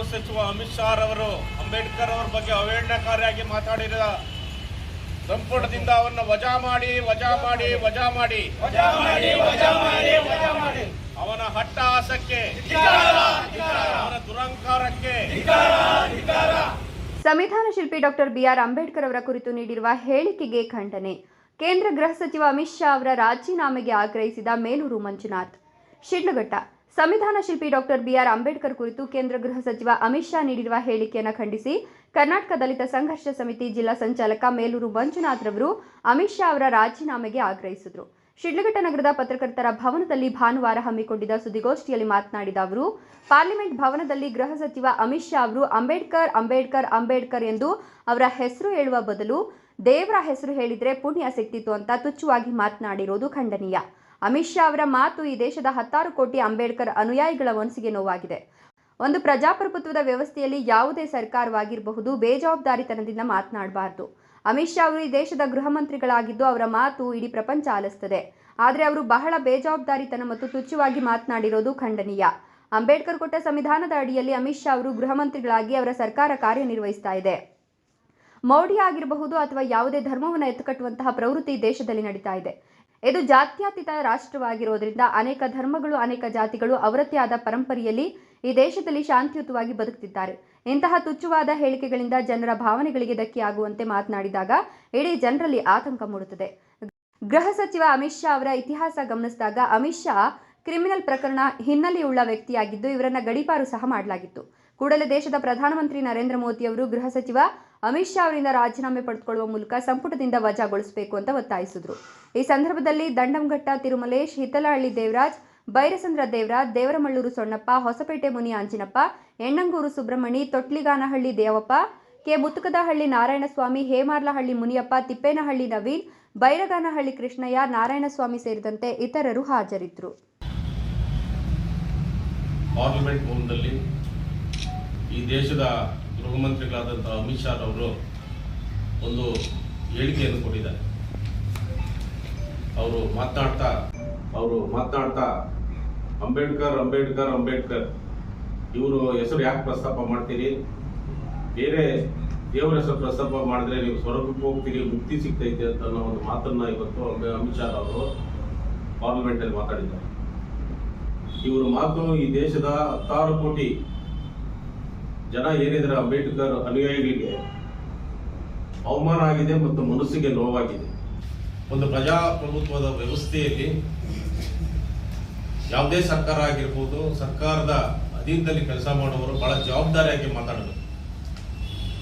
ಗೃಹ ಸಚಿವ ಅಮಿತ್ ಶಾ ಅವರು ಅಂಬೇಡ್ಕರ್ ಅವರ ಬಗ್ಗೆ ಅವೇಳನಕಾರಿಯಾಗಿ ಮಾತಾಡಿದ ಸಂಪುಟದಿಂದ ಅವರನ್ನ ವಜಾ ಮಾಡಿ ವಜಾ ಮಾಡಿ ವಜಾ ಮಾಡಿ. ಅವನ ಹಟ್ಟಹಾಸಕ್ಕೆ ಅವನ ದುರಂಕಾರಕ್ಕೆ. ಸಂವಿಧಾನ ಶಿಲ್ಪಿ ಡಾಕ್ಟರ್ ಬಿ ಆರ್ ಅಂಬೇಡ್ಕರ್ ಅವರ ಕುರಿತು ನೀಡಿರುವ ಹೇಳಿಕೆಗೆ ಖಂಡನೆ. ಕೇಂದ್ರ ಗೃಹ ಸಚಿವ ಅಮಿತ್ ಶಾ ಅವರ ರಾಜೀನಾಮೆಗೆ ಆಗ್ರಹಿಸಿದ ಮೇಲೂರು ಮಂಜುನಾಥ್. ಶಿಡ್ಲಘಟ್ಟ ಸಂವಿಧಾನ ಶಿಲ್ಪಿ ಡಾಕ್ಟರ್ ಬಿಆರ್ ಅಂಬೇಡ್ಕರ್ ಕುರಿತು ಕೇಂದ್ರ ಗೃಹ ಸಚಿವ ಅಮಿತ್ ಶಾ ನೀಡಿರುವ ಹೇಳಿಕೆಯನ್ನು ಖಂಡಿಸಿ ಕರ್ನಾಟಕ ದಲಿತ ಸಂಘರ್ಷ ಸಮಿತಿ ಜಿಲ್ಲಾ ಸಂಚಾಲಕ ಮೇಲೂರು ಮಂಜುನಾಥ್ ರವರು ಅಮಿತ್ ಶಾ ಅವರ ರಾಜೀನಾಮೆಗೆ ಆಗ್ರಹಿಸಿದರು. ಶಿಡ್ಲಘಟ್ಟ ನಗರದ ಪತ್ರಕರ್ತರ ಭವನದಲ್ಲಿ ಭಾನುವಾರ ಹಮ್ಮಿಕೊಂಡಿದ್ದ ಸುದ್ದಿಗೋಷ್ಠಿಯಲ್ಲಿ ಮಾತನಾಡಿದ ಅವರು, ಪಾರ್ಲಿಮೆಂಟ್ ಭವನದಲ್ಲಿ ಗೃಹ ಸಚಿವ ಅಮಿತ್ ಶಾ ಅವರು ಅಂಬೇಡ್ಕರ್ ಅಂಬೇಡ್ಕರ್ ಅಂಬೇಡ್ಕರ್ ಎಂದು ಅವರ ಹೆಸರು ಹೇಳುವ ಬದಲು ದೇವರ ಹೆಸರು ಹೇಳಿದರೆ ಪುಣ್ಯ ಸಿಕ್ತಿತ್ತು ಅಂತ ತುಚ್ಚುವಾಗಿ ಮಾತನಾಡಿರುವುದು ಖಂಡನೀಯ. ಅಮಿತ್ ಶಾ ಅವರ ಮಾತು ಈ ದೇಶದ ಹತ್ತಾರು ಕೋಟಿ ಅಂಬೇಡ್ಕರ್ ಅನುಯಾಯಿಗಳ ಮನಸ್ಸಿಗೆ ನೋವಾಗಿದೆ. ಒಂದು ಪ್ರಜಾಪ್ರಭುತ್ವದ ವ್ಯವಸ್ಥೆಯಲ್ಲಿ ಯಾವುದೇ ಸರ್ಕಾರವಾಗಿರಬಹುದು, ಬೇಜವಾಬ್ದಾರಿತನದಿಂದ ಮಾತನಾಡಬಾರದು. ಅಮಿತ್ ಶಾ ಅವರು ಈ ದೇಶದ ಗೃಹ ಮಂತ್ರಿಗಳಾಗಿದ್ದು ಅವರ ಮಾತು ಇಡೀ ಪ್ರಪಂಚ ಆಲಿಸ್ತದೆ. ಆದರೆ ಅವರು ಬಹಳ ಬೇಜವಾಬ್ದಾರಿತನ ಮತ್ತು ತುಚ್ಛವಾಗಿ ಮಾತನಾಡಿರೋದು ಖಂಡನೀಯ. ಅಂಬೇಡ್ಕರ್ ಕೊಟ್ಟ ಸಂವಿಧಾನದ ಅಡಿಯಲ್ಲಿ ಅಮಿತ್ ಶಾ ಅವರು ಗೃಹ ಮಂತ್ರಿಗಳಾಗಿ ಅವರ ಸರ್ಕಾರ ಕಾರ್ಯನಿರ್ವಹಿಸ್ತಾ ಇದೆ. ಮೌಢ್ಯ ಆಗಿರಬಹುದು ಅಥವಾ ಯಾವುದೇ ಧರ್ಮವನ್ನು ಎತ್ತುಕಟ್ಟುವಂತಹ ಪ್ರವೃತ್ತಿ ದೇಶದಲ್ಲಿ ನಡೀತಾ ಇದೆ. ಇದು ಜಾತ್ಯತೀತ ರಾಷ್ಟ್ರವಾಗಿರೋದ್ರಿಂದ ಅನೇಕ ಧರ್ಮಗಳು, ಅನೇಕ ಜಾತಿಗಳು ಅವರದ್ದೇ ಆದ ಪರಂಪರೆಯಲ್ಲಿ ಈ ದೇಶದಲ್ಲಿ ಶಾಂತಿಯುತವಾಗಿ ಬದುಕುತ್ತಿದ್ದಾರೆ ಇಂತಹ ತುಚ್ಚುವಾದ ಹೇಳಿಕೆಗಳಿಂದ ಜನರ ಭಾವನೆಗಳಿಗೆ ಧಕ್ಕೆಯಾಗುವಂತೆ ಮಾತನಾಡಿದಾಗ ಇಡೀ ಜನರಲ್ಲಿ ಆತಂಕ ಮೂಡುತ್ತದೆ. ಗೃಹ ಸಚಿವ ಅಮಿತ್ ಶಾ ಅವರ ಇತಿಹಾಸ ಗಮನಿಸಿದಾಗ ಅಮಿತ್ ಶಾ ಕ್ರಿಮಿನಲ್ ಪ್ರಕರಣ ಹಿನ್ನೆಲೆಯುಳ್ಳ ವ್ಯಕ್ತಿಯಾಗಿದ್ದು, ಇವರನ್ನ ಗಡೀಪಾರು ಸಹ ಮಾಡಲಾಗಿತ್ತು. ಕೂಡಲೇ ದೇಶದ ಪ್ರಧಾನಮಂತ್ರಿ ನರೇಂದ್ರ ಮೋದಿ ಅವರು ಗೃಹ ಸಚಿವ ಅಮಿತ್ ಶಾ ಅವರಿಂದ ರಾಜೀನಾಮೆ ಪಡೆದುಕೊಳ್ಳುವ ಮೂಲಕ ಸಂಪುಟದಿಂದ ವಜಾಗೊಳಿಸಬೇಕು ಅಂತ ಒತ್ತಾಯಿಸಿದ್ರು. ಈ ಸಂದರ್ಭದಲ್ಲಿ ದಂಡಂಘಟ್ಟ, ತಿರುಮಲೇಶ್, ಹಿತ್ತಲಹಳ್ಳಿ ದೇವರಾಜ್, ಬೈರಸಂದ್ರ ದೇವರಾಜ್, ದೇವರಮಳ್ಳೂರು ಸೊಣ್ಣಪ್ಪ, ಹೊಸಪೇಟೆ ಮುನಿ ಅಂಜಿನಪ್ಪ, ಎಣ್ಣಂಗೂರು ಸುಬ್ರಹ್ಮಣಿ, ತೊಟ್ಲಿಗಾನಹಳ್ಳಿ ದೇವಪ್ಪ, ಕೆ. ಮುತ್ತುಕದಹಳ್ಳಿ ನಾರಾಯಣಸ್ವಾಮಿ, ಹೇಮಾರ್ಲಹಳ್ಳಿ ಮುನಿಯಪ್ಪ, ತಿಪ್ಪೇನಹಳ್ಳಿ ನವೀನ್, ಬೈರಗಾನಹಳ್ಳಿ ಕೃಷ್ಣಯ್ಯ, ನಾರಾಯಣಸ್ವಾಮಿ ಸೇರಿದಂತೆ ಇತರರು ಹಾಜರಿದ್ದರು. ಪಾರ್ಲಿಮೆಂಟ್ ಭವನದಲ್ಲಿ ಈ ದೇಶದ ಗೃಹ ಮಂತ್ರಿಗಳಾದಂಥ ಅಮಿತ್ ಶಾ ಅವರು ಒಂದು ಹೇಳಿಕೆಯನ್ನು ಕೊಟ್ಟಿದ್ದಾರೆ. ಅವರು ಮಾತನಾಡ್ತಾ ಅವರು ಮಾತನಾಡ್ತಾ ಅಂಬೇಡ್ಕರ್ ಅಂಬೇಡ್ಕರ್ ಅಂಬೇಡ್ಕರ್, ಇವರು ಹೆಸರು ಯಾಕೆ ಪ್ರಸ್ತಾಪ ಮಾಡ್ತೀರಿ? ಬೇರೆ ದೇವರ ಹೆಸರು ಪ್ರಸ್ತಾಪ ಮಾಡಿದ್ರೆ ನೀವು ಸ್ವರ್ಗಕ್ಕೆ ಹೋಗ್ತೀರಿ, ಮುಕ್ತಿ ಸಿಗ್ತೈತೆ ಅಂತ ಅನ್ನೋ ಒಂದು ಮಾತನ್ನ ಇವತ್ತು ಅಮಿ- ಅಮಿತ್ ಶಾ ಅವರು ಪಾರ್ಲಿಮೆಂಟಲ್ಲಿ ಮಾತಾಡಿದ್ದಾರೆ. ಇವರು ಮಾತು ಈ ದೇಶದ ಹತ್ತಾರು ಕೋಟಿ ಜನ ಏನಿದ್ರೆ ಅಂಬೇಡ್ಕರ್ ಅನುಯಾಯಿಗಳಿಗೆ ಅವಮಾನ ಆಗಿದೆ ಮತ್ತು ಮನಸ್ಸಿಗೆ ನೋವಾಗಿದೆ. ಒಂದು ಪ್ರಜಾಪ್ರಭುತ್ವದ ವ್ಯವಸ್ಥೆಯಲ್ಲಿ ಯಾವುದೇ ಸರ್ಕಾರ ಆಗಿರ್ಬೋದು, ಸರ್ಕಾರದ ಅಧೀನದಲ್ಲಿ ಕೆಲಸ ಮಾಡುವವರು ಬಹಳ ಜವಾಬ್ದಾರಿಯಾಗಿ ಮಾತಾಡಬೇಕು.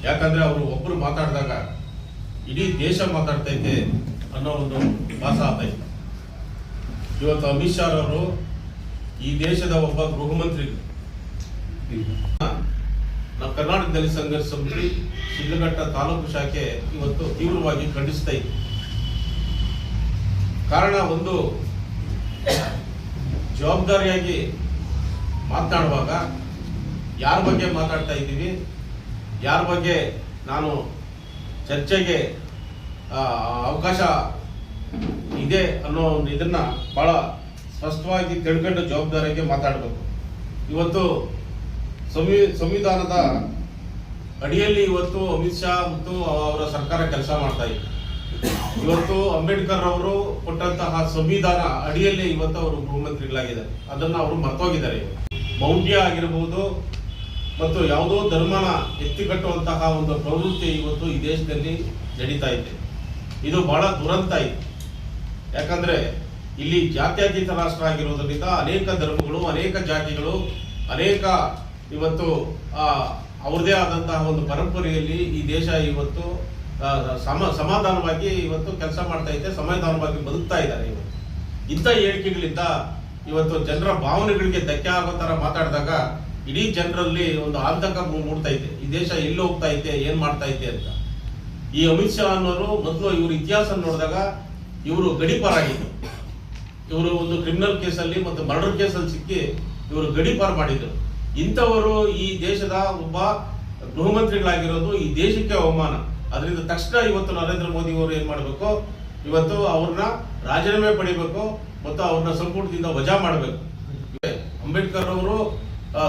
ಯಾಕಂದ್ರೆ ಅವರು ಒಬ್ಬರು ಮಾತಾಡಿದಾಗ ಇಡೀ ದೇಶ ಮಾತಾಡ್ತೈತೆ ಅನ್ನೋ ಒಂದು ಭಾಸ ಆತೈತೆ ಇವತ್ತು ಅಮಿತ್ ಶಾ ಅವರು ಈ ದೇಶದ ಒಬ್ಬ ಗೃಹ ಮಂತ್ರಿ ನಾವು ಕರ್ನಾಟಕದಲ್ಲಿ ಸಂಘರ್ಷ ಸಮಿತಿ ಸಿದ್ಧಘಟ್ಟ ತಾಲೂಕು ಶಾಖೆ ಇವತ್ತು ತೀವ್ರವಾಗಿ ಖಂಡಿಸ್ತಾ ಇದೆ. ಕಾರಣ ಒಂದು, ಜವಾಬ್ದಾರಿಯಾಗಿ ಮಾತನಾಡುವಾಗ ಯಾರ ಬಗ್ಗೆ ಮಾತಾಡ್ತಾ ಇದ್ದೀವಿ, ಯಾರ ಬಗ್ಗೆ ನಾನು ಚರ್ಚೆಗೆ ಅವಕಾಶ ಇದೆ ಅನ್ನೋ ಒಂದು ಇದನ್ನ ಬಹಳ ಸ್ಪಷ್ಟವಾಗಿ ತಿಳ್ಕೊಂಡು ಜವಾಬ್ದಾರಿಯಾಗಿ ಮಾತಾಡಬೇಕು. ಇವತ್ತು ಸಂವಿ, ಸಂವಿಧಾನದ ಅಡಿಯಲ್ಲಿ ಇವತ್ತು ಅಮಿತ್ ಶಾ ಮತ್ತು ಅವರ ಸರ್ಕಾರ ಕೆಲಸ ಮಾಡ್ತಾ ಇದೆ ಇವತ್ತು ಅಂಬೇಡ್ಕರ್ ಅವರು ಕೊಟ್ಟಂತಹ ಸಂವಿಧಾನ ಅಡಿಯಲ್ಲಿ ಇವತ್ತು ಅವರು ಗೃಹಮಂತ್ರಿಗಳಾಗಿದ್ದಾರೆ. ಅದನ್ನ ಅವರು ಮರ್ತೋಗಿದ್ದಾರೆ. ಮೌಢ್ಯ ಆಗಿರಬಹುದು ಮತ್ತು ಯಾವುದೋ ಧರ್ಮನ ಎತ್ತಿಕಟ್ಟುವಂತಹ ಒಂದು ಪ್ರವೃತ್ತಿ ಇವತ್ತು ಈ ದೇಶದಲ್ಲಿ ನಡೀತಾ ಇದೆ. ಇದು ಬಹಳ ದುರಂತ ಇದೆ. ಯಾಕಂದ್ರೆ ಇಲ್ಲಿ ಜಾತ್ಯತೀತ ರಾಷ್ಟ್ರ ಆಗಿರೋದ್ರಿಂದ ಅನೇಕ ಧರ್ಮಗಳು, ಅನೇಕ ಜಾತಿಗಳು, ಅನೇಕ ಇವತ್ತು ಅವ್ರದೇ ಆದಂತಹ ಒಂದು ಪರಂಪರೆಯಲ್ಲಿ ಈ ದೇಶ ಇವತ್ತು ಸಮ, ಸಮಾಧಾನವಾಗಿ ಇವತ್ತು ಕೆಲಸ ಮಾಡ್ತಾ ಇದ್ದೆ, ಸಮಾಧಾನವಾಗಿ ಬದುಕ್ತಾ ಇದ್ದಾರೆ ಇವತ್ತು ಇಂಥ ಹೇಳಿಕೆಗಳಿಂದ ಇವತ್ತು ಜನರ ಭಾವನೆಗಳಿಗೆ ಧಕ್ಕೆ ಆಗೋ ಥರ ಮಾತಾಡಿದಾಗ ಇಡೀ ಜನರಲ್ಲಿ ಒಂದು ಆತಂಕ ಮೂಡ್ತಾ ಇದೆ. ಈ ದೇಶ ಎಲ್ಲಿ ಹೋಗ್ತಾ ಇದೆ, ಏನ್ ಮಾಡ್ತಾ ಇದೆ ಅಂತ. ಈ ಅಮಿತ್ ಶಾ ಅನ್ನೋರು ಮೊದಲು ಇವರು ಇತಿಹಾಸ ನೋಡಿದಾಗ ಇವರು ಗಡಿಪಾರಾಗಿದ್ರು. ಇವರು ಒಂದು ಕ್ರಿಮಿನಲ್ ಕೇಸಲ್ಲಿ ಮತ್ತು ಮರ್ಡರ್ ಕೇಸಲ್ಲಿ ಸಿಕ್ಕಿ ಇವರು ಗಡಿಪಾರ ಮಾಡಿದ್ರು. ಇಂಥವರು ಈ ದೇಶದ ಒಬ್ಬ ಗೃಹ ಮಂತ್ರಿಗಳಾಗಿರೋದು ಈ ದೇಶಕ್ಕೆ ಅವಮಾನ. ಅದರಿಂದ ತಕ್ಷಣ ಇವತ್ತು ನರೇಂದ್ರ ಮೋದಿ ಅವರು ಏನ್ ಮಾಡಬೇಕು? ಇವತ್ತು ಅವ್ರನ್ನ ರಾಜೀನಾಮೆ ಪಡಿಬೇಕು ಮತ್ತು ಅವ್ರನ್ನ ಸಂಪುಟದಿಂದ ವಜಾ ಮಾಡಬೇಕು. ಅಂಬೇಡ್ಕರ್ ಅವರು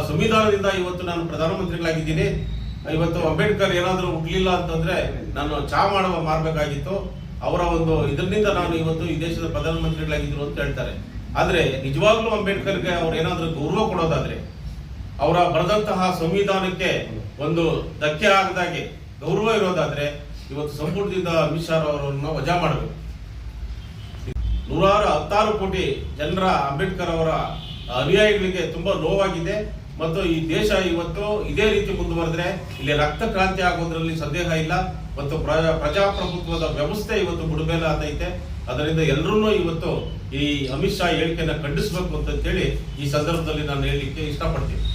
ಸಂವಿಧಾನದಿಂದ ಇವತ್ತು ನಾನು ಪ್ರಧಾನಮಂತ್ರಿಗಳಾಗಿದ್ದೀನಿ. ಇವತ್ತು ಅಂಬೇಡ್ಕರ್ ಏನಾದರೂ ಹುಟ್ಟಲಿಲ್ಲ ಅಂತಂದ್ರೆ ನಾನು ಚಾ ಮಾಡುವ ಮಾರಬೇಕಾಗಿತ್ತು ಅವರ ಒಂದು ಇದರಿಂದ ನಾನು ಇವತ್ತು ಈ ದೇಶದ ಪ್ರಧಾನಮಂತ್ರಿಗಳಾಗಿದ್ರು ಅಂತ ಹೇಳ್ತಾರೆ. ಆದರೆ ನಿಜವಾಗ್ಲೂ ಅಂಬೇಡ್ಕರ್ಗೆ ಅವ್ರು ಏನಾದರೂ ಗೌರವ ಕೊಡೋದಾದ್ರೆ, ಅವರ ಬರೆದಂತಹ ಸಂವಿಧಾನಕ್ಕೆ ಒಂದು ಧಕ್ಕೆ ಆಗದಾಗೆ ಗೌರವ ಇರೋದಾದ್ರೆ ಇವತ್ತು ಸಂಪುಟದಿಂದ ಅಮಿತ್ ಶಾ ಅವರನ್ನ ವಜಾ ಮಾಡಬೇಕು. ನೂರಾರು ಹತ್ತಾರು ಕೋಟಿ ಜನರ ಅಂಬೇಡ್ಕರ್ ಅವರ ಅನುಯಾಯಿಗಳಿಗೆ ತುಂಬಾ ನೋವಾಗಿದೆ. ಮತ್ತು ಈ ದೇಶ ಇವತ್ತು ಇದೇ ರೀತಿ ಮುಂದುವರೆದ್ರೆ ಇಲ್ಲಿ ರಕ್ತ ಕ್ರಾಂತಿ ಆಗೋದ್ರಲ್ಲಿ ಸಂದೇಹ ಇಲ್ಲ. ಮತ್ತು ಪ್ರ- ಪ್ರಜಾಪ್ರಭುತ್ವದ ವ್ಯವಸ್ಥೆ ಇವತ್ತು ಬುಡಮೇಲೆ ಆದೈತೆ ಅದರಿಂದ ಎಲ್ಲರೂ ಇವತ್ತು ಈ ಅಮಿತ್ ಶಾ ಹೇಳಿಕೆಯನ್ನು ಖಂಡಿಸಬೇಕು ಅಂತ ಹೇಳಿ ಈ ಸಂದರ್ಭದಲ್ಲಿ ನಾನು ಹೇಳಲಿಕ್ಕೆ ಇಷ್ಟಪಡ್ತೀನಿ.